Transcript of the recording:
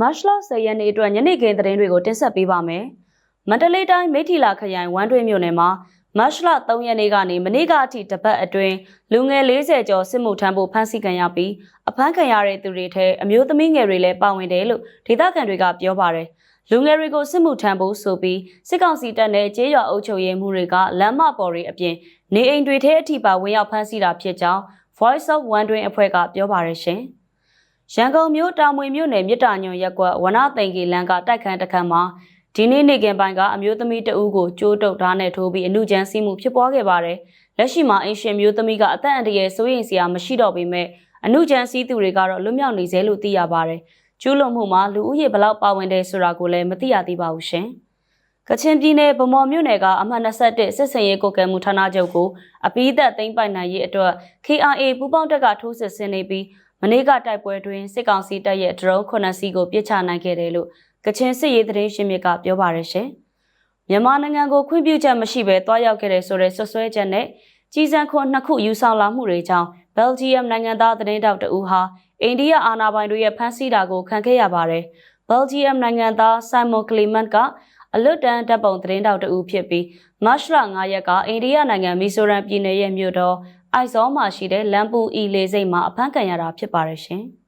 မတ်လ10ရက်နေ့အတွက်ညနေခင်းသတင်းတွေကိုတင်ဆက်ပေးပါမယ်။မန္တလေးတိုင်းမိထီလာခရိုင်ဝမ်းတွင်းမြို့နယ်မှာမတ်လ3ရက်နေ့ကနေမနေ့ကအထိတပတ်အတွင်းလူငယ်40ကျော်စစ်မှုထမ်းဖို့ဖမ်းဆီးခံရပြီးအဖမ်းခံရတဲ့သူတွေထဲအမျိုးသမီးငယ်တွေလည်းပါဝင်တယ်လို့ဒေသခံတွေကပြောပါတယ်။လူငယ်တွေကိုစစ်မှုထမ်းဖို့ဆိုပြီးစစ်ကောင်စီတပ်နဲ့ကျေးရွာအုပ်ချုပ်ရေးမှုတွေကလမ်းမပေါ်တွေအပြင်နေအိမ်တွေထဲအထိပါဝင်ရောက်ဖမ်းဆီးတာဖြစ်ကြောင်း Voice of One တွင်အဖွဲ့ကပြောပါတယ်ရှင်။ ရန်ကုန်မြို့တာမွေမြို့နယ်မြစ်တာညွန်ရက်ကွက်ဝနသိန်ကြီးလမ်းကတိုက်ခန်းတစ်ခန်းမှာဒီနေ့နေ့ကင်ပိုင်းကအမျိုးသမီးတဦးကိုကြိုးတုပ်ဓာတ်နဲ့ထိုးပြီးအမှုကြမ်းစီးမှုဖြစ်ပွားခဲ့ပါတယ်။လက်ရှိမှာအင်ရှင်မျိုးသမီးကအသက်အန္တရာယ်စိုးရိမ်စရာမရှိတော့ပေမဲ့အမှုကြမ်းစီးသူတွေကတော့လွတ်မြောက်နေစေလို့သိရပါတယ်။ကျူးလွန်မှုမှာလူဦးရေဘယ်လောက်ပါဝင်တယ်ဆိုတာကိုလည်းမသိရသေးပါဘူးရှင်။ကချင်ပြည်နယ်ဗမော်မြို့နယ်ကအမှတ်21စစ်စင်ရေးကိုကဲမှုဌာနချုပ်ကိုအပိသက်သိမ်းပိုက်နိုင်ရေးအတွက် KRA ပူးပေါင်းတပ်ကထိုးစစ်ဆင်နေပြီး မနေ့ကတိုက်ပွဲတွင်စစ်ကောင်စီတပ်ရဲ့ဒရုန်း9စီးကိုပစ်ချနိုင်ခဲ့တယ်လို့ကချင်စစ်ရေးသတင်းရှင်မြစ်ကပြောပါရရှင်။မြန်မာနိုင်ငံကိုခွင့်ပြုချက်မရှိဘဲတွားရောက်ခဲ့တဲ့ဆိုတဲ့ဆွဆွဲချက်နဲ့ကြီးစံခွန်နှစ်ခုယူဆောင်လာမှုတွေကြောင့်ဘယ်လ်ဂျီယမ်နိုင်ငံသားသတင်းတောက်တဦးဟာအိန္ဒိယအာဏာပိုင်တွေရဲ့ဖမ်းဆီးတာကိုခံခဲ့ရပါတယ်။ဘယ်လ်ဂျီယမ်နိုင်ငံသားဆိုင်မွန်ကလီမန့်ကအလွတ်တန်းတပ်ပုံသတင်းတောက်တဦးဖြစ်ပြီးမတ်လ9ရက်ကအိန္ဒိယနိုင်ငံမီဇိုရမ်ပြည်နယ်ရဲ့မြို့တော် အိုက်ဇောမှာရှိတဲ့လမ်ပူအီလေစိတ်မှာအဖမ်းခံရတာဖြစ်ပါတယ်ရှင်။